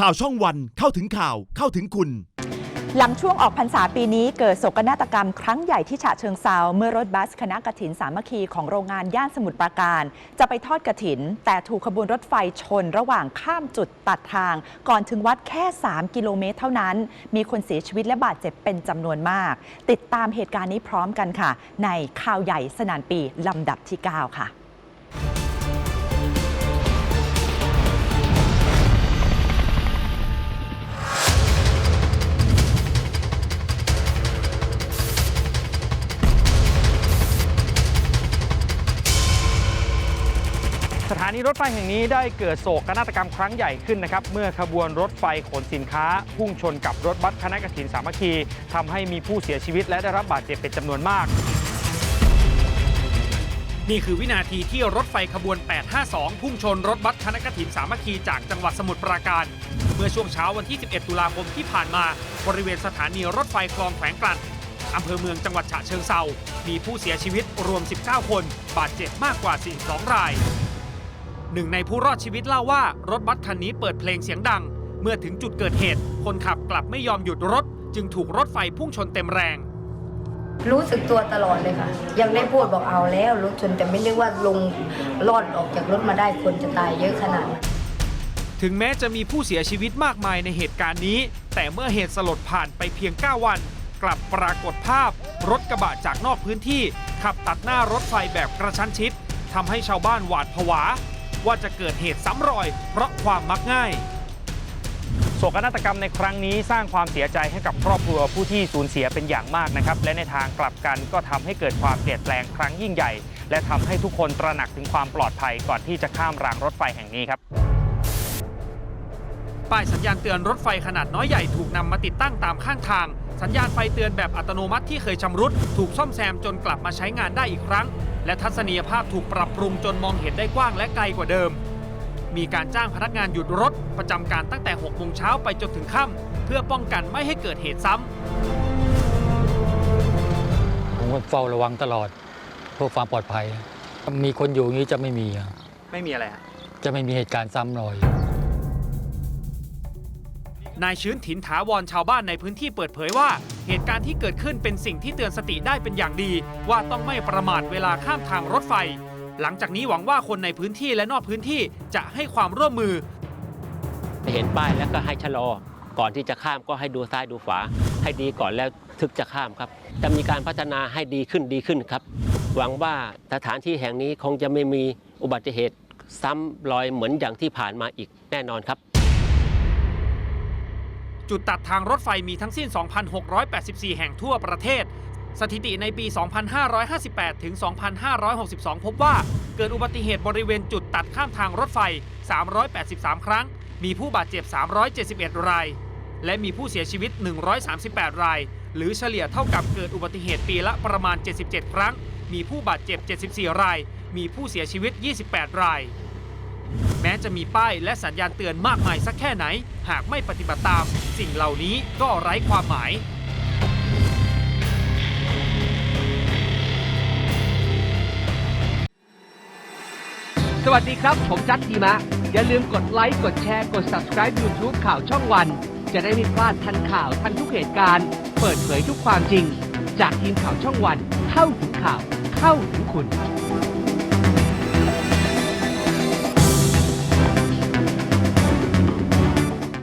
ข่าวช่องวันเข้าถึงข่าวเข้าถึงคุณ หลังช่วงออกพรรษาปีนี้เกิดโศกนาฏกรรมครั้งใหญ่ที่ฉะเชิงเซาเมื่อรถบัสคณะกฐินสามัคคีของโรงงานย่านสมุทรปราการ จะไปทอดกฐิน แต่ถูกขบวนรถไฟชนระหว่างข้ามจุดตัดทาง ก่อนถึงวัดแค่ 3 กิโลเมตรเท่านั้น มีคนเสียชีวิตและบาดเจ็บเป็นจำนวนมาก ติดตามเหตุการณ์นี้พร้อมกันค่ะ ในข่าวใหญ่สนานปีลำดับที่ 9 ค่ะ ถานีรถไฟแห่งนี้ได้เกิดโศกนาฏกรรมครั้งใหญ่ขึ้นนะครับเมื่อขบวนรถไฟขนสินค้า พุ่งชนกับรถบัสคณะกฐินสามัคคีทำให้มีผู้เสียชีวิตและได้รับบาดเจ็บเป็นจำนวนมาก นี่คือวินาทีที่รถไฟขบวน 852 พุ่งชนรถบัสคณะกฐินสามัคคีจากจังหวัดสมุทรปราการ เมื่อช่วงเช้าวันที่ 11 ตุลาคมที่ผ่านมา บริเวณสถานีรถไฟคลองแขวงกลั่นอำเภอเมืองจังหวัดฉะเชิงเซามีผู้เสียชีวิตรวม 19 คน บาดเจ็บมากกว่า 42 ราย หนึ่งในผู้รอดชีวิตเล่าว่ารถบัสคันนี้เปิดเพลงเสียงดัง เมื่อถึงจุดเกิดเหตุ คนขับกลับไม่ยอมหยุดรถ จึงถูกรถไฟพุ่งชนเต็มแรง รู้สึกตัวตลอดเลยค่ะ ยังได้พูดบอกเอาแล้วรถชนแต่ไม่ได้ว่าลงรอดออกจากรถมาได้คนจะตายเยอะขนาดนั้นถึงแม้จะมีผู้เสียชีวิตมากมายในเหตุการณ์นี้ แต่เมื่อเหตุสลดผ่านไปเพียง 9 วัน กลับปรากฏภาพ รถกระบะจากนอกพื้นที่ ขับตัดหน้ารถไฟแบบกระชั้นชิดทำให้ชาวบ้านหวาดผวา ว่าจะเกิดเหตุซ้ำรอย เพราะความมักง่ายโศกนาฏกรรมในครั้งนี้สร้างความเสียใจให้กับครอบครัวผู้ที่สูญเสียเป็นอย่างมากนะครับ และในทางกลับกันก็ทำให้เกิดความเปลี่ยนแปลงครั้งยิ่งใหญ่ และทำให้ทุกคนตระหนักถึงความปลอดภัยก่อนที่จะข้ามรางรถไฟแห่งนี้ครับ ป้ายสัญญาณเตือนรถไฟขนาดน้อยใหญ่ถูกนำมาติดตั้งตามข้างทาง สัญญาณไฟเตือนแบบอัตโนมัติที่เคยชำรุด ถูกซ่อมแซมจนกลับมาใช้งานได้อีกครั้ง และทัศนียภาพถูกปรับปรุงจนมองเห็นได้กว้างและไกลกว่าเดิม มีการจ้างพนักงานหยุดรถ ประจำการตั้งแต่6โมงเช้าไปจนถึงค่ำเพื่อป้องกันไม่ให้เกิดเหตุซ้ำผมก็เฝ้าระวังตลอดเพื่อความปลอดภัย มีคนอยู่อย่างนี้จะไม่มีอะไม่มีอะไรฮะจะไม่มีเหตุการณ์ซ้ำรอย นายชื้นถินถาวรชาวบ้านในพื้นที่เปิดเผยว่า เหตุการณ์ที่เกิดขึ้นเป็นสิ่งที่เตือนสติได้เป็นอย่างดี ว่าต้องไม่ประมาทเวลาข้ามทางรถไฟ หลังจากนี้หวังว่าคนในพื้นที่และนอกพื้นที่จะให้ความร่วมมือ เห็นป้ายแล้วก็ให้ชะลอ ก่อนที่จะข้ามก็ให้ดูซ้ายดูขวาให้ดีก่อนแล้วถึกจะข้ามครับ จะมีการพัฒนาให้ดีขึ้นดีขึ้นครับ หวังว่าสถานที่แห่งนี้คงจะไม่มีอุบัติเหตุซ้ำรอยเหมือนอย่างที่ผ่านมาอีกแน่นอนครับ จุดตัดทางรถไฟมีทั้งสิ้น 2,684 แห่งทั่วประเทศ สถิติในปี 2558 ถึง 2562 พบว่าเกิดอุบัติเหตุบริเวณจุดตัดข้ามทางรถไฟ 383 ครั้ง มีผู้บาดเจ็บ 371 ราย และมีผู้เสียชีวิต 138 ราย หรือเฉลี่ยเท่ากับเกิดอุบัติเหตุปีละประมาณ 77 ครั้ง มีผู้บาดเจ็บ 74 ราย มีผู้เสียชีวิต 28 ราย แม้จะมีป้ายและสัญญาณเตือนมากมายสักแค่ไหน หากไม่ปฏิบัติตาม สิ่งเหล่านี้ก็ไร้ความหมาย สวัสดีครับ ผมจัดทีมะ อย่าลืมกดไลค์ กดแชร์ กด subscribe YouTube ข่าวช่องวัน จะได้ไม่พลาดทันข่าวทันทุกเหตุการณ์ เปิดเผยทุกความจริง จากทีมข่าวช่องวัน เข้าถึงข่าว เข้าถึงคุณ